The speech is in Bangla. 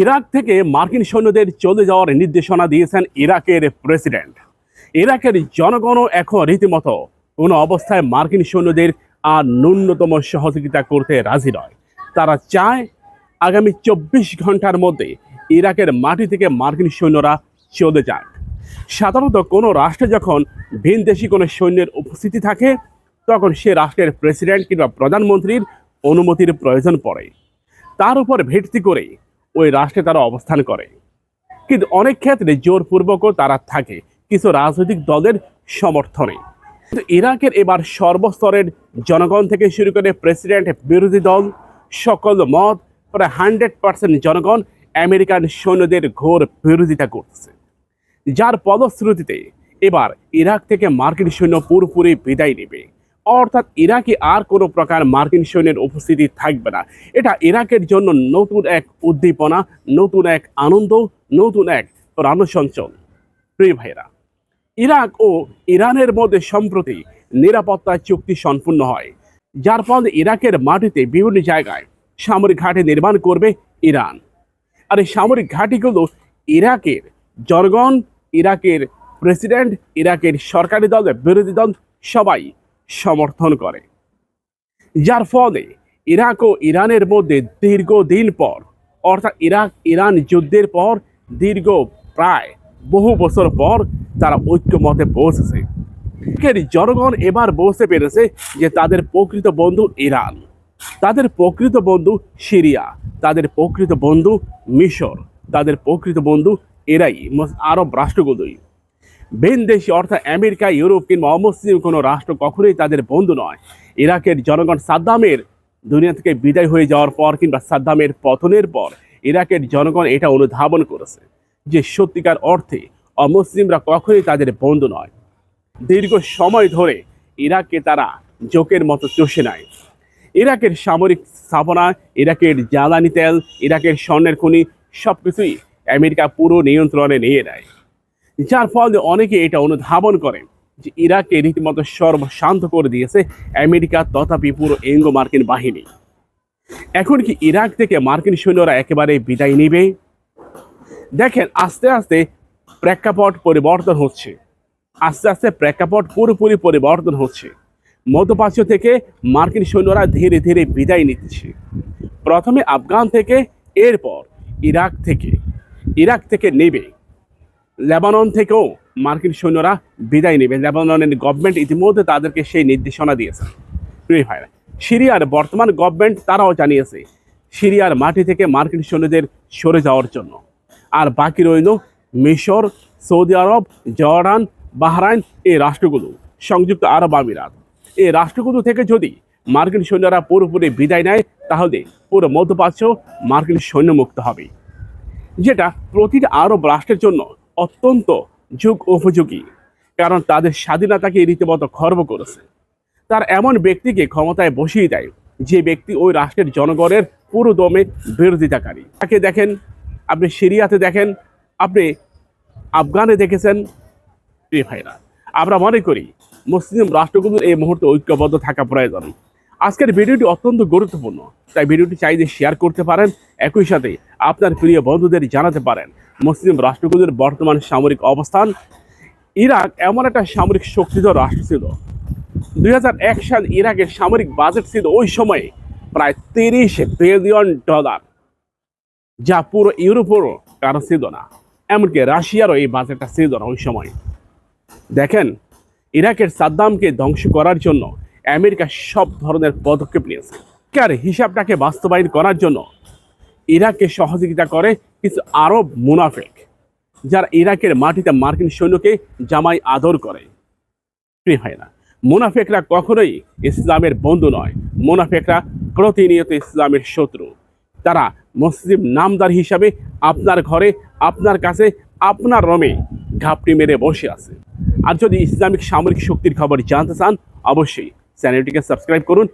ইরাক থেকে মার্কিন সৈন্যদের চলে যাওয়ার নির্দেশনা দিয়েছেন ইরাকের প্রেসিডেন্ট। ইরাকের জনগণও এখন রীতিমতো কোনো অবস্থায় মার্কিন সৈন্যদের আর ন্যূনতম সহযোগিতা করতে রাজি নয়। তারা চায় আগামী চব্বিশ ঘণ্টার মধ্যে ইরাকের মাটি থেকে মার্কিন সৈন্যরা চলে যাক। সাধারণত কোনো রাষ্ট্রে যখন ভিনদেশি কোনো সৈন্যের উপস্থিতি থাকে, তখন সে রাষ্ট্রের প্রেসিডেন্ট কিংবা প্রধানমন্ত্রীর অনুমতির প্রয়োজন পড়ে। তার উপর ভিত্তি করে ওই রাষ্ট্রে তারা অবস্থান করে। কিন্তু অনেক ক্ষেত্রে জোরপূর্বকও তারা থাকে কিছু রাজনৈতিক দলের সমর্থনে। কিন্তু ইরাকের এবার সর্বস্তরের জনগণ থেকে শুরু করে প্রেসিডেন্ট, বিরোধী দল, সকল মত, প্রায় হান্ড্রেড পার্সেন্ট জনগণ আমেরিকান সৈন্যদের ঘোর বিরোধিতা করছে। যার ফলশ্রুতিতে এবার ইরাক থেকে মার্কিন সৈন্য পুরোপুরি বিদায় নেবে। অর্থাৎ ইরাকে আর কোনো প্রকার মার্কিন সৈন্যের উপস্থিতি থাকবে না। এটা ইরাকের জন্য নতুন এক উদ্দীপনা, নতুন এক আনন্দ, নতুন এক প্রাণসঞ্চল প্রিয় ভাইরা ইরাক ও ইরানের মধ্যে সম্প্রতি নিরাপত্তা চুক্তি সম্পূর্ণ হয়, যার ফলে ইরাকের মাটিতে বিভিন্ন জায়গায় সামরিক ঘাঁটি নির্মাণ করবে ইরান। আর এই সামরিক ঘাঁটিগুলো ইরাকের জনগণ, ইরাকের প্রেসিডেন্ট, ইরাকের সরকারি দল বিরোধী দল সবাই সমর্থন করে। যার ফলে ইরাক ও ইরানের মধ্যে দীর্ঘদিন পর, অর্থাৎ ইরাক, ইরান যুদ্ধের পর, দীর্ঘ প্রায় বহু বছর পর তারা ঐক্যমতে পৌঁছেছে। জনগণ এবার বুঝতে পেরেছে যে তাদের প্রকৃত বন্ধু ইরান, তাদের প্রকৃত বন্ধু সিরিয়া, তাদের প্রকৃত বন্ধু মিশর, তাদের প্রকৃত বন্ধু এরাই, আরব রাষ্ট্রগুলোই। দেশি অর্থাৎ আমেরিকা, ইউরোপ কিংবা অমুসলিম কোনো রাষ্ট্র কখনোই তাদের বন্ধু নয়। ইরাকের জনগণ সাদ্দামের দুনিয়া থেকে বিদায় হয়ে যাওয়ার পর কিংবা সাদ্দামের পতনের পর ইরাকের জনগণ এটা অনুধাবন করেছে যে সত্যিকার অর্থে অমুসলিমরা কখনোই তাদের বন্ধু নয়। দীর্ঘ সময় ধরে ইরাককে তারা জোকের মতো চষে নেয়। ইরাকের সামরিক স্থাপনা, ইরাকের জ্বালানি তেল, ইরাকের স্বর্ণের খনি সব কিছুই আমেরিকা পুরো নিয়ন্ত্রণে নিয়ে নেয়। যার ফলে অনেকে এটা অনুধাবন করে যে ইরাককে রীতিমতো সর্বশান্ত করে দিয়েছে আমেরিকা তথাপি পুরো এঙ্গো মার্কিন বাহিনী। এখন কি ইরাক থেকে মার্কিন সৈন্যরা একেবারে বিদায় নেবে? দেখেন, আস্তে আস্তে প্রেক্ষাপট পরিবর্তন হচ্ছে। আস্তে আস্তে প্রেক্ষাপট পুরোপুরি পরিবর্তন হচ্ছে। মধ্যপ্রাচ্য থেকে মার্কিন সৈন্যরা ধীরে ধীরে বিদায় নিচ্ছে। প্রথমে আফগান থেকে, এরপর ইরাক থেকে। ইরাক থেকে নেবে। লেবানন থেকেও মার্কিন সৈন্যরা বিদায় নেবে। লেবাননের গভর্নমেন্ট ইতিমধ্যে তাদেরকে সেই নির্দেশনা দিয়েছে। প্রিয় ভাইরা, সিরিয়ার বর্তমান গভর্নমেন্ট তারাও জানিয়েছে, সিরিয়ার মাটি থেকে মার্কিন সৈন্যদের সরে যাওয়ার জন্য। আর বাকি রইল মিশর, সৌদি আরব, জর্ডান, বাহরাইন এই রাষ্ট্রগুলো, সংযুক্ত আরব আমিরাত। এই রাষ্ট্রগুলো থেকে যদি মার্কিন সৈন্যরা পুরোপুরি বিদায় নেয়, তাহলে পুরো মধ্যপ্রাচ্য মার্কিন সৈন্যমুক্ত হবে। যেটা প্রতিটা আরব রাষ্ট্রের জন্য অত্যন্ত যুগ উপযোগী, কারণ তাদের স্বাধীনতাকে রীতিমতো খর্ব করেছে। তার এমন ব্যক্তিকে ক্ষমতায় বসিয়ে দেয়, যে ব্যক্তি ওই রাষ্ট্রের জনগণের পুরো দমে বিরোধিতাকারী। তাকে দেখেন, আপনি সিরিয়াতে দেখেন, আপনি আফগানে দেখেছেন। প্রিয় ভাইরা, আমরা মনে করি মুসলিম রাষ্ট্রগুলোর এই মুহূর্তে ঐক্যবদ্ধ থাকা প্রয়োজন। আজকের ভিডিওটি অত্যন্ত গুরুত্বপূর্ণ, তাই ভিডিওটি চাইলে শেয়ার করতে পারেন, একই সাথে আপনার প্রিয় বন্ধুদের জানাতে পারেন। মুসলিম রাষ্ট্রগুলোর বর্তমান সামরিক অবস্থান। ইরাক এমন একটা সামরিক শক্তিধর রাষ্ট্র ছিল। দুই সাল ইরাকের সামরিক বাজেট ছিল ওই সময়ে প্রায় তিরিশ বিলিয়ন ডলার, যা পুরো ইউরোপেরও কারও ছিল না। এমনকি রাশিয়ারও এই বাজেটটা ছিল না ওই সময়। দেখেন, ইরাকের সাদ্দামকে ধ্বংস করার জন্য আমেরিকা সব ধরনের পদক্ষেপ নিয়েছে। কার হিসাবটাকে বাস্তবায়ন করার জন্য ইরাককে সহযোগিতা করে কিছু আরব মুনাফেক, যারা ইরাকের মাটিতে মার্কিন সৈন্যকে জামাই আদর করে। হয় না মুনাফেকরা কখনোই ইসলামের বন্ধু নয়। মুনাফেকরা প্রতিনিয়ত ইসলামের শত্রু। তারা মুসলিম নামদার হিসাবে আপনার ঘরে, আপনার কাছে, আপনার রমে ঘাপটি মেরে বসে আছে। আর যদি ইসলামিক সামরিক শক্তির খবর জানতে চান, অবশ্যই চ্যানেলটিকে সাবস্ক্রাইব করুন।